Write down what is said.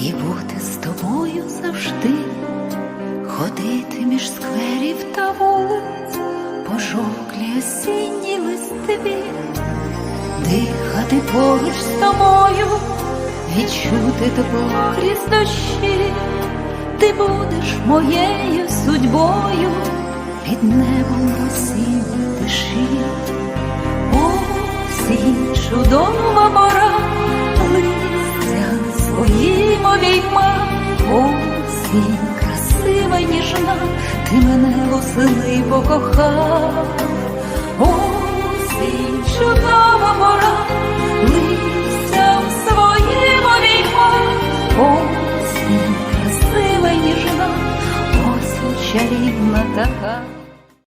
і бути з тобою завжди, ходити між скверів та вулиць, пожовклі осінні листиві, дихати поруч з тобою, відчути тепло крізь дощі, ти будеш моєю судьбою під небом осінній тиші. О, всі чудові красива, ніжна, ти мене восени покохав, Осінь, чудова пора, листя в своєму війна, Осінь, красива, ніжна, осінь чарівна така.